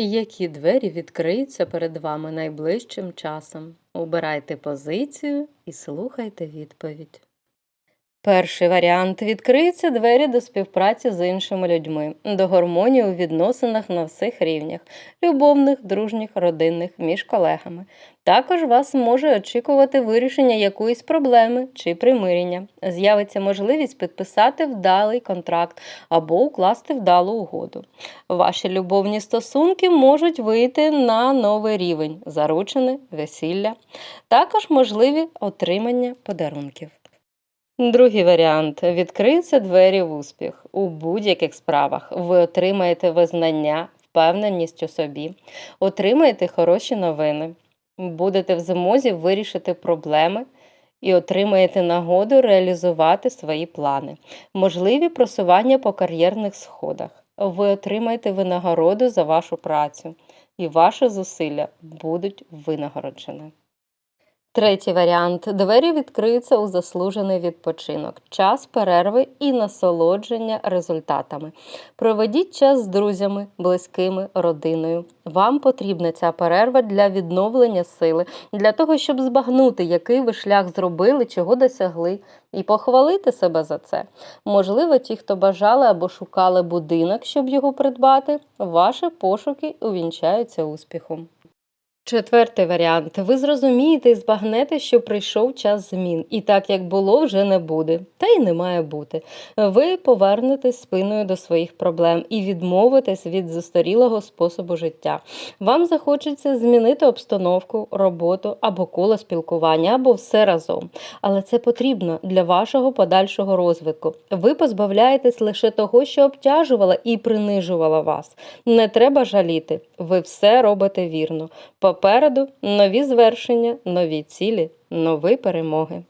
Які двері відкриються перед вами найближчим часом? Обирайте позицію і слухайте відповідь. Перший варіант відкриються двері до співпраці з іншими людьми, до гармонії у відносинах на всіх рівнях любовних, дружніх, родинних, між колегами. Також вас може очікувати вирішення якоїсь проблеми чи примирення. З'явиться можливість підписати вдалий контракт або укласти вдалу угоду. Ваші любовні стосунки можуть вийти на новий рівень заручене, весілля, також можливі отримання подарунків. Другий варіант відкриються двері в успіх у будь-яких справах. Ви отримаєте визнання, впевненість у собі, отримаєте хороші новини, будете в змозі вирішити проблеми і отримаєте нагоду реалізувати свої плани, можливі просування по кар'єрних сходах. Ви отримаєте винагороду за вашу працю, і ваші зусилля будуть винагороджені. Третій варіант. Двері відкриються у заслужений відпочинок, час перерви і насолодження результатами. Проведіть час з друзями, близькими, родиною. Вам потрібна ця перерва для відновлення сили, для того, щоб збагнути, який ви шлях зробили, чого досягли, і похвалити себе за це. Можливо, ті, хто бажали або шукали будинок, щоб його придбати, ваші пошуки увінчаються успіхом. Четвертий варіант. Ви зрозумієте і збагнете, що прийшов час змін, і так як було, вже не буде, та й не має бути. Ви повернетесь спиною до своїх проблем і відмовитесь від застарілого способу життя. Вам захочеться змінити обстановку, роботу або коло спілкування, або все разом. Але це потрібно для вашого подальшого розвитку. Ви позбавляєтесь лише того, що обтяжувало і принижувало вас. Не треба жаліти, ви все робите вірно. Попереду нові звершення, нові цілі, нові перемоги.